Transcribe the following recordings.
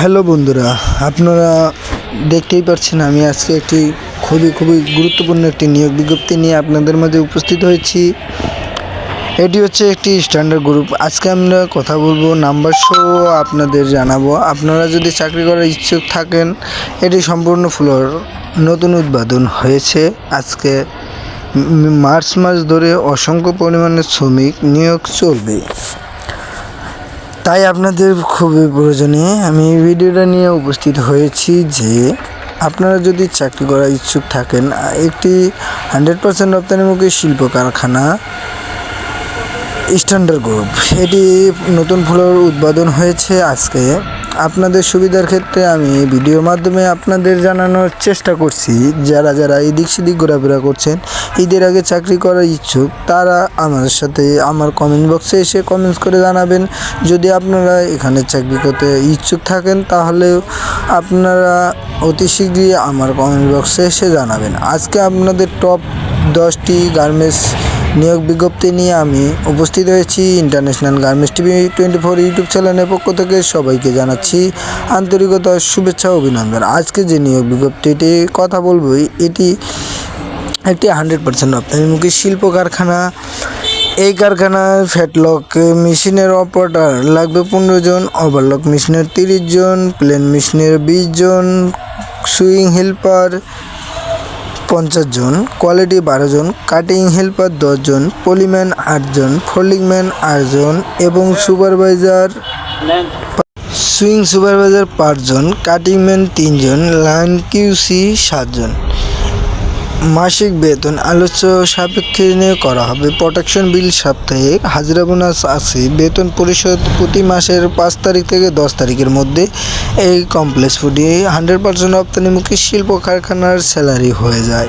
Hello বন্ধুরা, আপনারা দেখতেই পাচ্ছেন আমি আজকে একটি খুবই খুবই গুরুত্বপূর্ণ একটি নিয়োগ বিজ্ঞপ্তি নিয়ে আপনাদের মাঝে উপস্থিত হয়েছি। এটি হচ্ছে একটি স্ট্যান্ডার্ড গ্রুপ আজকে আমরা কথা বলব নাম্বার শো আপনাদের জানাব। আপনারা যদি চাকরি করার ইচ্ছুক থাকেন, এটি সম্পূর্ণ ফ্লোর নতুন উদ্বোধন হয়েছে আজকে মার্চ মাস ধরে অসংখ্য পরিমাণে শ্রমিক নিয়োগ চলবে। তাই আপনাদের খুবই প্রয়োজনে আমি এই ভিডিওটা নিয়ে উপস্থিত হয়েছি যে, আপনারা যদি চাকরি করার ইচ্ছুক থাকেন, একটি হান্ড্রেড পার্সেন্ট রপ্তানিমুখী শিল্প কারখানা, স্ট্যান্ডার্ড গ্রুপ, এটি নতুন ফুলের উদ্বোধন হয়েছে আজকে। আপনাদের সুবিধার ক্ষেত্রে আমি ভিডিওর মাধ্যমে আপনাদের জানানোর চেষ্টা করছি, যারা যারা এদিক সেদিক ঘোরাফেরা করছেন, ঈদের আগে চাকরি করার ইচ্ছুক, তারা আমার সাথে আমার কমেন্ট বক্সে এসে কমেন্টস করে জানাবেন। যদি আপনারা এখানে চাকরি করতে ইচ্ছুক থাকেন, তাহলে আপনারা অতি শীঘ্রই আমার কমেন্ট বক্সে এসে জানাবেন। আজকে আপনাদের টপ দশটি গার্মেন্টস নিয়োগ বিজ্ঞপ্তি নিয়ে আমি উপস্থিত হয়েছি international garments TV twenty four YouTube চ্যানেলের পক্ষ থেকে সবাইকে জানাচ্ছি আন্তরিকতা, শুভেচ্ছা অভিনন্দন। আজকে যে নিয়োগ বিজ্ঞপ্তিটি কথা বলব, এটি একটি হান্ড্রেড পার্সেন্ট রপ্তানিমুখী শিল্প কারখানা। এই কারখানায় ফ্যাটলক মেশিনের অপারেটার, লাগবে পনেরো জন, ওভারলক মেশিনের তিরিশ জন, প্লেন মেশিনের বিশ জন, সুইং হেল্পার পঞ্চাশ জন, কোয়ালিটি বারো জন, কাটিং হেল্পার দশজন পলিম্যান আটজন ফোল্ডিংম্যান আটজন এবং সুপারভাইজার সুইং সুপারভাইজার পাঁচজন কাটিংম্যান তিনজন লাইন কিউসি সাতজন মাসিক বেতন আলোচ্য সাপেক্ষে নিয়ে করা হবে। প্রোটেকশন বিল সাপ্তাহিক। হাজিরা বোনাস আছে। বেতন পরিশোধ প্রতি মাসের পাঁচ তারিখ থেকে দশ তারিখের মধ্যে। এই কমপ্লেক্স ফুডে হান্ড্রেড পার্সেন্ট রপ্তানিমুখী শিল্প কারখানার স্যালারি হয়ে যায়।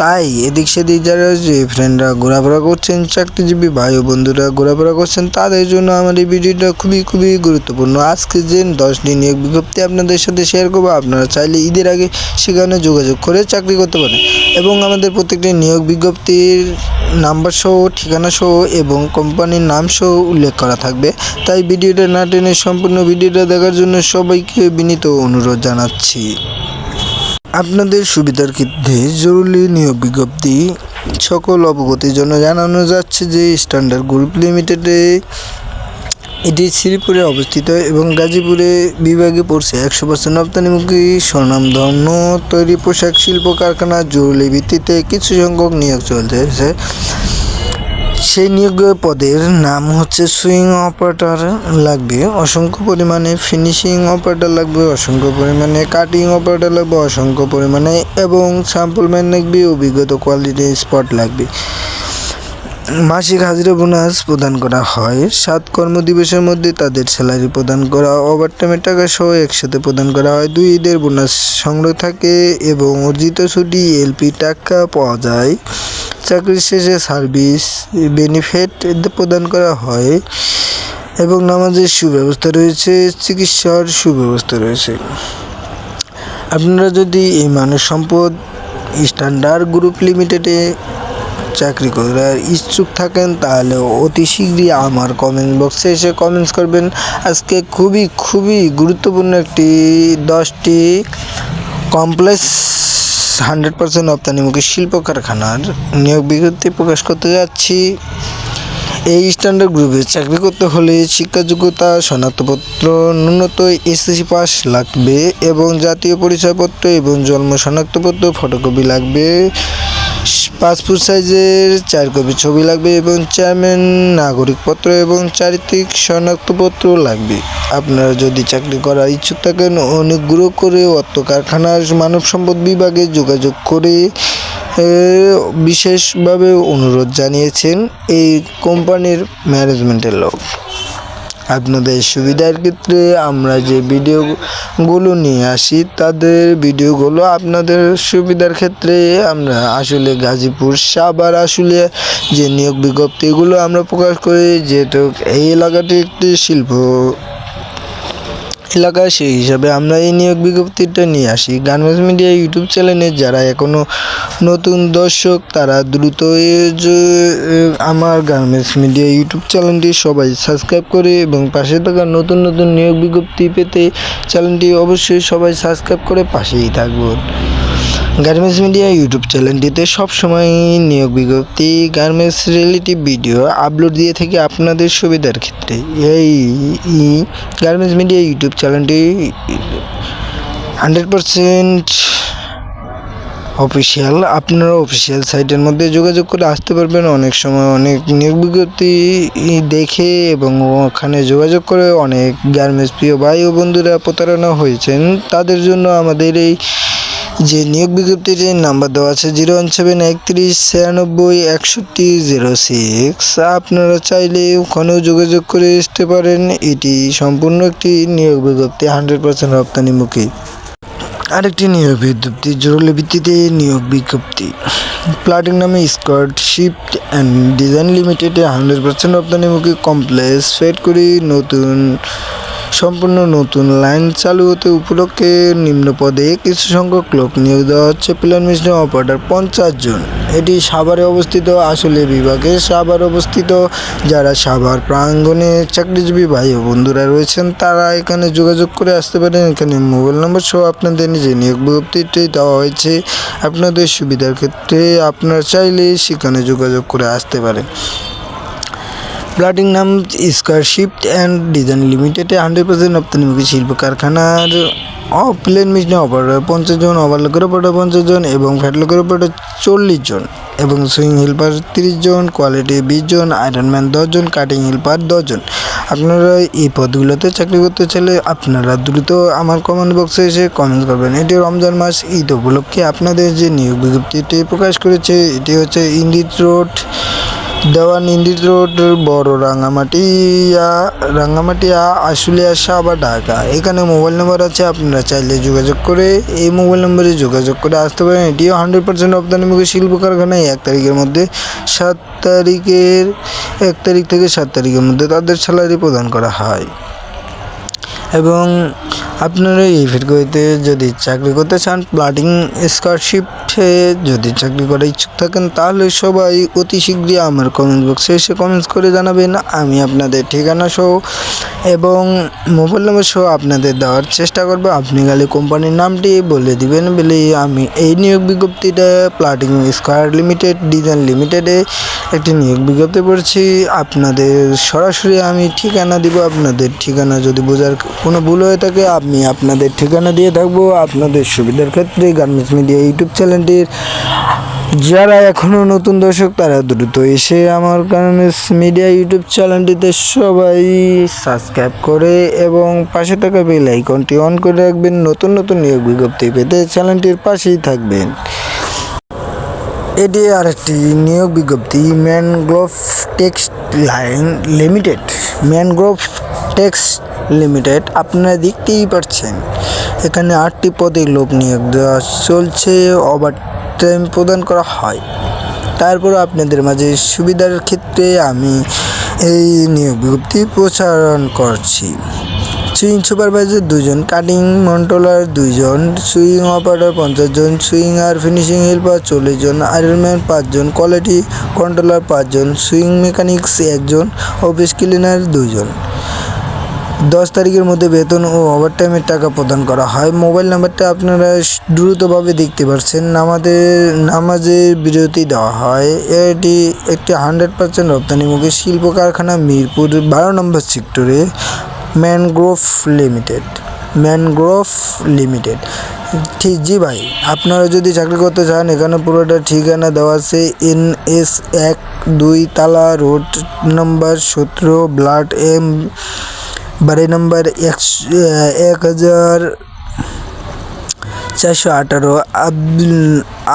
তাই এদিক সেদিক যারা যে ফ্রেন্ডরা ঘোরাফেরা করছেন, চাকরিজীবী ভাই ও বন্ধুরা ঘোরাফেরা করছেন, তাদের জন্য আমার এই ভিডিওটা খুবই খুবই গুরুত্বপূর্ণ। আজকে যে দশটি নিয়োগ বিজ্ঞপ্তি আপনাদের সাথে শেয়ার করব, আপনারা চাইলে ঈদের আগে সেখানে যোগাযোগ করে চাকরি করতে পারেন। এবং আমাদের প্রত্যেকটি নিয়োগ বিজ্ঞপ্তির নাম্বার সহ, ঠিকানা সহ এবং কোম্পানির নাম সহ উল্লেখ করা থাকবে। তাই ভিডিওটা না টেনে সম্পূর্ণ ভিডিওটা দেখার জন্য সবাইকে বিনীত অনুরোধ জানাচ্ছি। আপনাদের সুবিধার ক্ষেত্রে জরুরি নিয়োগ বিজ্ঞপ্তি, সকল অবগতির জন্য জানানো যাচ্ছে যে স্ট্যান্ডার্ড গ্রুপ লিমিটেডে এটি শ্রীপুরে অবস্থিত এবং গাজীপুরে বিভাগে পড়ছে একশো পার্সেন্ট রপ্তানিমুখী স্বনামধন্য তৈরি পোশাক শিল্প কারখানা। জরুরি ভিত্তিতে কিছু সংখ্যক নিয়োগ চলতেছে সেই নিয়োগ পদের নাম হচ্ছে সুইং অপারেটর লাগবে, অসংখ্য পরিমাণে ফিনিশিং অপারেটর লাগবে, অসংখ্য পরিমাণে কাটিং অপারেটর লাগবে, অসংখ্য পরিমাণে এবং স্যাম্পল ম্যান লাগবে, অভিজ্ঞতা কোয়ালিটি স্পট লাগবে। মাসিক হাজিরা বোনাস প্রদান করা হয়। সাত কর্মদিবসের মধ্যে তাদের স্যালারি প্রদান করা, ওভারটাইমের টাকা সহ একসাথে প্রদান করা হয়। দুই ঈদের বোনাস সংগ্রহ থাকে এবং অর্জিত ছুটি, এলপি টাকা পাওয়া যায়। চাকরি শেষে সার্ভিস বেনিফিট প্রদান করা হয় এবং নামাজের সুব্যবস্থা রয়েছে, চিকিৎসার সুব্যবস্থা রয়েছে। আপনারা যদি এই মানব সম্পদ স্ট্যান্ডার্ড গ্রুপ লিমিটেডে চাকরি করার ইচ্ছুক থাকেন, তাহলে অতি শীঘ্রই আমার কমেন্ট বক্সে এসে কমেন্টস করবেন। আজকে খুবই খুবই গুরুত্বপূর্ণ একটি দশটি কমপ্লেক্স হান্ড্রেড পার্সেন্ট রপ্তানিমুখী শিল্প কারখানার নিয়োগ বিজ্ঞপ্তি প্রকাশ করতে যাচ্ছি। এই স্ট্যান্ডার্ড গ্রুপে চাকরি করতে হলে শিক্ষা যোগ্যতা শনাক্তপত্র ন্যূনত এসএসসি পাস লাগবে এবং জাতীয় পরিচয়পত্র এবং জন্ম শনাক্তপত্র ফটোকপি লাগবে। পাসপোর্ট সাইজের চার কপি ছবি লাগবে এবং চেয়ারম্যান, নাগরিকপত্র এবং চারিত্রিক শনাক্তপত্র লাগবে। আপনারা যদি চাকরি করার ইচ্ছুক থাকেন, অনুগ্রহ করে অর্থ কারখানার মানব সম্পদ বিভাগে যোগাযোগ করে বিশেষভাবে অনুরোধ জানিয়েছেন এই কোম্পানির ম্যানেজমেন্টের লোক। আপনাদের সুবিধার ক্ষেত্রে আমরা যে ভিডিওগুলো নিয়ে আসি, তাদের ভিডিওগুলো আপনাদের সুবিধার ক্ষেত্রে আমরা আসলে গাজীপুর সাবার আসলে যে নিয়োগ বিজ্ঞপ্তিগুলো আমরা প্রকাশ করি, যেহেতু এই এলাকাটি একটি শিল্প এলাকা সেই হিসাবে আমরা এই নিয়োগ বিজ্ঞপ্তিটা নিয়ে আসি। গার্মেন্টস মিডিয়া ইউটিউব চ্যানেলে যারা এখনও নতুন দর্শক, তারা দ্রুত আমার গার্মেন্টস মিডিয়া ইউটিউব চ্যানেলটি সবাই সাবস্ক্রাইব করে এবং পাশে থাকা নতুন নতুন নিয়োগ বিজ্ঞপ্তি পেতে চ্যানেলটি অবশ্যই সবাই সাবস্ক্রাইব করে পাশেই থাকবেন গার্মেন্টস মিডিয়া ইউটিউব চ্যানেলটিতে সবসময় নিয়োগ বিজ্ঞপ্তি গার্মেন্টস রিলেটিভ ভিডিও আপলোড দিয়ে থাকি আপনাদের সুবিধার ক্ষেত্রে। এই গার্মেন্টস মিডিয়া ইউটিউব চ্যানেলটি হান্ড্রেড পারসেন্ট অফিসিয়াল আপনারা অফিসিয়াল সাইটের মধ্যে যোগাযোগ করে আসতে পারবেন। অনেক সময় অনেক নিয়োগ বিজ্ঞপ্তি দেখে এবং ওখানে যোগাযোগ করে অনেক গার্মেন্টস প্রিয় ভাই ও বন্ধুরা প্রতারণা হয়েছেন। তাদের জন্য আমাদের এই যে নিয়োগ বিজ্ঞপ্তির নাম্বার দেওয়া আছে জিরো ওয়ান সেভেন একত্রিশ ছিয়ানব্বই একষট্টি জিরো সিক্স। আপনারা চাইলে ওখানেও যোগাযোগ করে আসতে পারেন। এটি সম্পূর্ণ একটি নিয়োগ বিজ্ঞপ্তি, হান্ড্রেড পার্সেন্ট রপ্তানিমুখী আরেকটি নিয়োগ বিজ্ঞপ্তি, জরুরি ভিত্তিতে নিয়োগ বিজ্ঞপ্তি। প্লাটিং নামে স্কোয়াড শিফট অ্যান্ড ডিজাইন লিমিটেডে হান্ড্রেড পার্সেন্ট রপ্তানিমুখী কমপ্লেক্স ফেড করি নতুন সম্পূর্ণ নতুন লাইন চালু হতে উপলক্ষে নিম্ন পদে কিছু সংখ্যক লোক নিয়োগ দেওয়া হচ্ছে। প্ল্যান মিশন অপারেটর পঞ্চাশ জন। এটি সাভারে অবস্থিত, আসলে বিভাগে সাভার অবস্থিত। যারা সাভার প্রাঙ্গণে চাকরিজীবী ভাই ও বন্ধুরা রয়েছেন, তারা এখানে যোগাযোগ করে আসতে পারেন। এখানে মোবাইল নম্বর সহ আপনাদের নিজে নিয়োগ বিজ্ঞপ্তিটি দেওয়া হয়েছে। আপনাদের সুবিধার ক্ষেত্রে আপনারা চাইলে সেখানে যোগাযোগ করে আসতে পারেন। প্লাটিং নাম স্কোয়ার শিফট অ্যান্ড ডিজাইন লিমিটেডে হান্ড্রেড পার্সেন্ট রপ্তানিমুখী শিল্প কারখানার প্লেন মিশনে অপারেটর পঞ্চাশ জন ওভারলোকের অপারেটর পঞ্চাশ জন এবং ফ্যাটলোকের অপারেটর চল্লিশ জন এবং সুইং হেল্পার তিরিশ জন কোয়ালিটি বিশ জন আয়রনম্যান দশজন কাটিং হেল্পার দশজন আপনারা এই পদগুলোতে চাকরি করতে চাইলে আপনারা দ্রুত আমার কমেন্ট বক্সে এসে কমেন্ট করবেন। এটি রমজান মাস ঈদ উপলক্ষে আপনাদের যে নিয়োগ বিজ্ঞপ্তিটি প্রকাশ করেছে, এটি হচ্ছে ইন্ডিট রোড দেওয়ান ইন্দির রোড, বড় রাঙামাটিয়া রাঙামাটিয়া, আশুলিয়া, সাবা, ঢাকা। এখানে মোবাইল নাম্বার আছে, আপনারা চাইলে যোগাযোগ করে এই মোবাইল নম্বরে যোগাযোগ করে আসতে পারেন। এটিও হান্ড্রেড পার্সেন্ট রপ্তানিমুখী শিল্প কারখানায় এক তারিখের মধ্যে, সাত তারিখের, এক তারিখ থেকে সাত তারিখের মধ্যে তাদের স্যালারি প্রদান করা হয়। এবং আপনারা এই ফেরগুলিতে যদি চাকরি করতে চান, প্লাটিং স্কলারশিপে যদি চাকরি করার ইচ্ছুক থাকেন তাহলে সবাই অতি শীঘ্রই আমার কমেন্ট বক্সে এসে কমেন্টস করে জানাবেন, আমি আপনাদের ঠিকানা সহ এবং মোবাইল নম্বর সহ আপনাদের দেওয়ার চেষ্টা করব। আপনি খালি কোম্পানির নামটি বলে দিবেন বলে আমি এই নিয়োগ বিজ্ঞপ্তিটা প্লাটিং স্কোয়ার লিমিটেড ডিজাইন লিমিটেডে একটি নিয়োগ বিজ্ঞপ্তি পড়ছি। আপনাদের সরাসরি আমি ঠিকানা দিব, আপনাদের ঠিকানা যদি বোঝার কোনো ভুল হয়ে থাকে, আমি আপনাদের ঠিকানা দিয়ে থাকব। আপনাদের সুবিধার ক্ষেত্রে গার্মেন্টস মিডিয়া ইউটিউব চ্যানেলটির যারা এখনও নতুন দর্শক, তারা দ্রুত এসে আমার গার্মেন্টস মিডিয়া ইউটিউব চ্যানেলটিতে সবাই সাবস্ক্রাইব করে এবং পাশে থাকা বেল আইকনটি অন করে রাখবেন। নতুন নতুন নিয়োগ বিজ্ঞপ্তি পেতে চ্যানেলটির পাশেই থাকবেন। এটি আর একটি নিয়োগ বিজ্ঞপ্তি mangrove text line limited. Mangrove text limited আপনারা দেখতেই পাচ্ছেন এখানে আটটি পদে লোক নিয়োগ দেওয়া চলছে ওভার টাইম প্রদান করা হয়। তারপর আপনাদের মাঝে সুবিধার ক্ষেত্রে আমি এই নিয়োগ বিজ্ঞপ্তি প্রচারণ করছি। সুইং সুপারভাইজার দুজন কাটিং মন্ট্রোলার দুইজন সুইং অপারেটর পঞ্চাশ জন সুইং আর ফিনিশিং হেল্পার চল্লিশ জন আয়রনম্যান পাঁচজন কোয়ালিটি কন্ট্রোলার পাঁচজন সুইং মেকানিক্স একজন অফিস ক্লিনার দুইজন। দশ তারিখের মধ্যে বেতন ও ওভারটাইমের টাকা প্রদান করা হয়। মোবাইল নাম্বারটা আপনারা দ্রুতভাবে দেখতে পাচ্ছেন নামাজের নামাজের বিরতি দেওয়া হয়। এটি একটি হান্ড্রেড পার্সেন্ট রপ্তানিমুখী শিল্প কারখানা মিরপুর বারো নম্বর সেক্টরে ম্যানগ্রোভ লিমিটেড। Mangrove limited. ঠিক জি ভাই, আপনারা যদি চাকরি করতে চান, এখানে পুরোটা ঠিকানা দেওয়া আছে এন এস এক দুই তালা রোড নম্বর সতেরো, ব্লাড এম, বাড়ি নম্বর এক হাজার চারশো আঠারো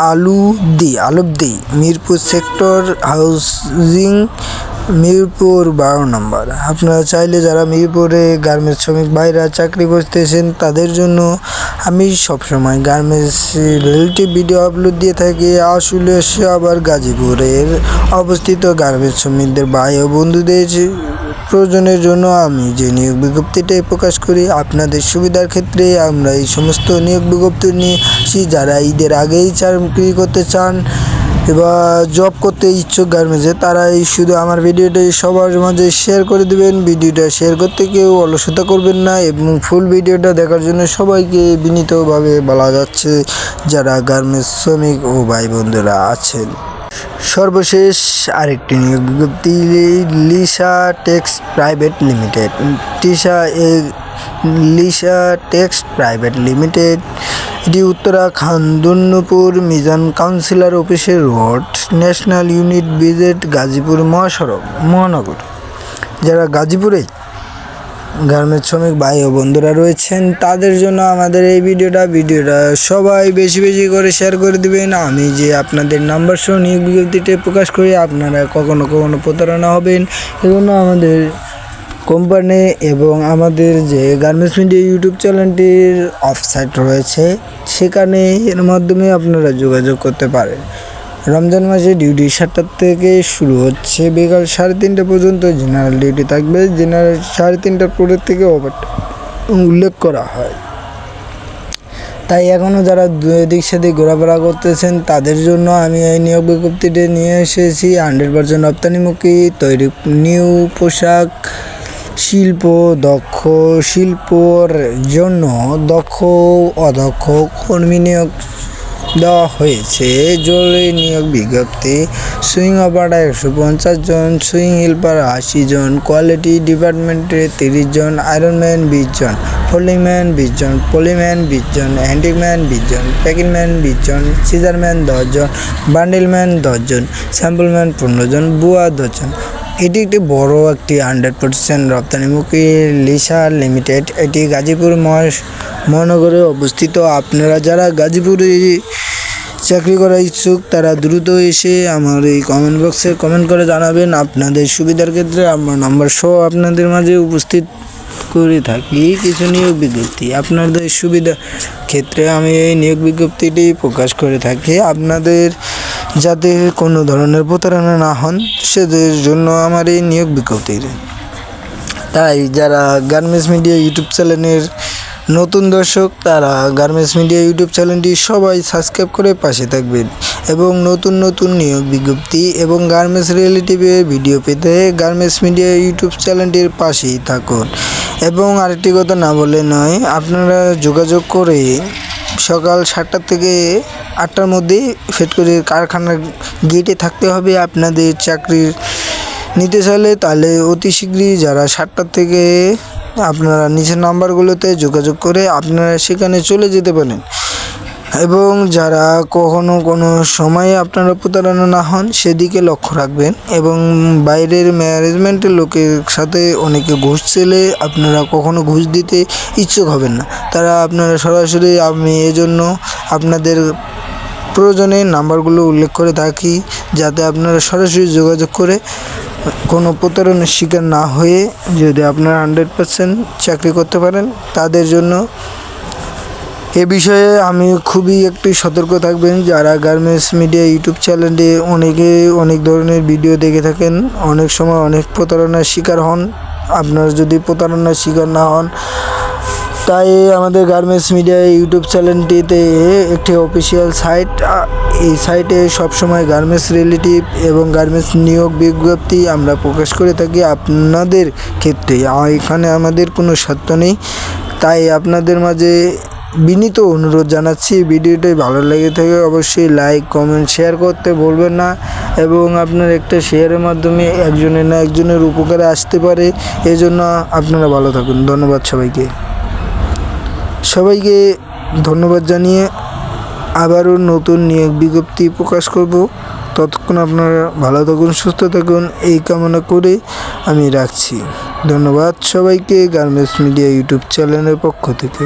আলুদি আলুদ্দি, মিরপুর সেক্টর হাউজিং মিরপুর বারো নম্বর। আপনারা চাইলে যারা মিরপুরে গার্মেন্টস শ্রমিক ভাইরা চাকরি করতেছেন, তাদের জন্য আমি সবসময় গার্মেন্টস রিলেটিভ ভিডিও আপলোড দিয়ে থাকি। আসলে আবার গাজীপুরের অবস্থিত গার্মেন্টস শ্রমিকদের ভাই ও বন্ধুদের প্রয়োজনের জন্য আমি যে নিয়োগ বিজ্ঞপ্তিটাই প্রকাশ করি, আপনাদের সুবিধার ক্ষেত্রে আমরা এই সমস্ত নিয়োগ বিজ্ঞপ্তি নিয়ে যারা ঈদের আগেই চাকরি করতে চান এবার জব করতে ইচ্ছুক গার্মেন্টসে তারাই শুধু আমার ভিডিওটি সবার মাঝে শেয়ার করে দিবেন ভিডিওটা শেয়ার করতে কেউ অলসতা করবেন না এবং ফুল ভিডিওটা দেখার জন্য সবাইকে বিনীতভাবে বলা যাচ্ছে যারা গার্মেন্টস শ্রমিক ও ভাই বন্ধুরা আছেন। সর্বশেষ আরেকটি নিয়োগ বিজ্ঞপ্তি লিসা টেক্স প্রাইভেট লিমিটেড। টিসা লিসা টেক্স প্রাইভেট লিমিটেড এটি উত্তরা খান্দুন্নপুর মিজান কাউন্সিলর অফিসের রোড ন্যাশনাল ইউনিট বিজেট গাজীপুর মহাসড়ক, মহানগর। যারা গাজীপুরে গার্মেন্টস শ্রমিক ভাই ও বন্ধুরা রয়েছেন, তাদের জন্য আমাদের এই ভিডিওটা ভিডিওটা সবাই বেশি বেশি করে শেয়ার করে দিবেন। আমি যে আপনাদের নাম্বার সহ নিয়োগ বিজ্ঞপ্তিটা প্রকাশ করি, আপনারা কখনো কখনো প্রতারণা হবেন। এজন্য আমাদের কোম্পানি এবং আমাদের যে গার্মেন্টস মিডিয়া ইউটিউব চ্যানেলটির অফসাইট রয়েছে সেখানে এর মাধ্যমে আপনারা যোগাযোগ করতে পারেন। রমজান মাসে ডিউটি সাতটার থেকে শুরু হচ্ছে, বিকাল সাড়ে তিনটা পর্যন্ত জেনারেল ডিউটি থাকবে জেনারেল সাড়ে তিনটার পরের থেকে ওভার উল্লেখ করা হয়। তাই এখনও যারা এদিক সেদিক ঘোরাফেরা করতেছেন, তাদের জন্য আমি এই নিয়োগ বিজ্ঞপ্তিটি নিয়ে এসেছি। হান্ড্রেড পার্সেন্ট রপ্তানিমুখী, তৈরি নিউ পোশাক শিল্প, দক্ষ শিল্পর জন্য দক্ষ অদক্ষ কর্মী নিয়োগ দেওয়া হয়েছে। জরুরি নিয়োগ বিজ্ঞপ্তি, সুইং অপারেটার একশো পঞ্চাশ জন, সুইং হেল্পার আশি জন, কোয়ালিটি ডিপার্টমেন্টে তিরিশ জন, আয়রনম্যান বিশ জন, ফোল্ডিংম্যান বিশ জন, পলিম্যান বিশ জন, হ্যান্ডিম্যান বিশ জন, প্যাকিংম্যান বিশ জন, সিজারম্যান দশজন বান্ডেলম্যান দশজন স্যাম্পলম্যান পনেরো জন, বুয়া দশজন এটি একটি বড় একটি হান্ড্রেড পার্সেন্ট রপ্তানিমুখী লিসা লিমিটেড। এটি গাজীপুর মহানগরে অবস্থিত। আপনারা যারা গাজীপুরে চাকরি করা ইচ্ছুক, তারা দ্রুত এসে আমার এই কমেন্ট বক্সে কমেন্ট করে জানাবেন। আপনাদের সুবিধার ক্ষেত্রে আমার নাম্বার সহ আপনাদের মাঝে উপস্থিত করে থাকি। কিছু নিয়োগ বিজ্ঞপ্তি। আপনাদের সুবিধা ক্ষেত্রে আমি এই নিয়োগ বিজ্ঞপ্তিটি প্রকাশ করে থাকি। আপনাদের যাতে কোনো ধরনের প্রতারণা না হন, সেদের জন্য আমার এই নিয়োগ বিজ্ঞপ্তির। তাই যারা গার্মেন্টস মিডিয়া ইউটিউব চ্যানেলের নতুন দর্শক, তারা গার্মেন্টস মিডিয়া ইউটিউব চ্যানেলটি সবাই সাবস্ক্রাইব করে পাশে থাকবেন এবং নতুন নতুন নিয়োগ বিজ্ঞপ্তি এবং গার্মেন্টস রিলেটিভে ভিডিও পেতে গার্মেন্টস মিডিয়া ইউটিউব চ্যানেলটির পাশেই থাকুন। এবং আরেকটি কথা না বলে নয়, আপনারা যোগাযোগ করে সকাল সাতটা থেকে আটটার মধ্যে ফেটকরির কারখানার গেটে থাকতে হবে। আপনাদের চাকরির নিতে চাইলে তাহলে অতি শীঘ্রই যারা সাতটার থেকে আপনারা নিচের নাম্বারগুলোতে যোগাযোগ করে আপনারা সেখানে চলে যেতে পারেন। এবং যারা কখনো কোনো সময়ে আপনারা প্রতারণা না হন, সেদিকে লক্ষ্য রাখবেন এবং বাইরের ম্যানেজমেন্টের লোকের সাথে অনেকে ঘুষ চেলে আপনারা কখনো ঘুষ দিতে ইচ্ছুক হবেন না। তারা আপনারা সরাসরি আমি এজন্য আপনাদের প্রয়োজনে নাম্বারগুলো উল্লেখ করে থাকি, যাতে আপনারা সরাসরি যোগাযোগ করে কোনো প্রতারণার শিকার না হয়ে যদি আপনারা হান্ড্রেড পার্সেন্ট চাকরি করতে পারেন, তাদের জন্য এ বিষয়ে আমি খুবই একটি সতর্ক থাকবেন। যারা গার্মেন্টস মিডিয়া ইউটিউব চ্যানেলে অনেকে অনেক ধরনের ভিডিও দেখে থাকেন, অনেক সময় অনেক প্রতারণার শিকার হন। আপনারা যদি প্রতারণার শিকার না হন, তাই আমাদের গার্মেন্টস মিডিয়া ইউটিউব চ্যানেলটিতে একটি অফিসিয়াল সাইট এই সাইটে সবসময় গার্মেন্টস রিলেটিভ এবং গার্মেন্টস নিয়োগ বিজ্ঞপ্তি আমরা প্রকাশ করে থাকি আপনাদের ক্ষেত্রে। এখানে আমাদের কোনো স্বার্থ নেই। তাই আপনাদের মাঝে বিনীত অনুরোধ জানাচ্ছি, ভিডিওটি ভালো লেগে থাকে অবশ্যই লাইক কমেন্ট শেয়ার করতে ভুলবেন না এবং আপনার একটা শেয়ারের মাধ্যমে একজনের না একজনের উপকারে আসতে পারে। এজন্য আপনারা ভালো থাকুন। ধন্যবাদ সবাইকে। সবাইকে ধন্যবাদ জানিয়ে আবারও নতুন নিয়োগ বিজ্ঞপ্তি প্রকাশ করব। ততক্ষণ আপনারা ভালো থাকুন, সুস্থ থাকুন, এই কামনা করে আমি রাখছি। ধন্যবাদ সবাইকে গার্মেন্টস মিডিয়া ইউটিউব চ্যানেলের পক্ষ থেকে।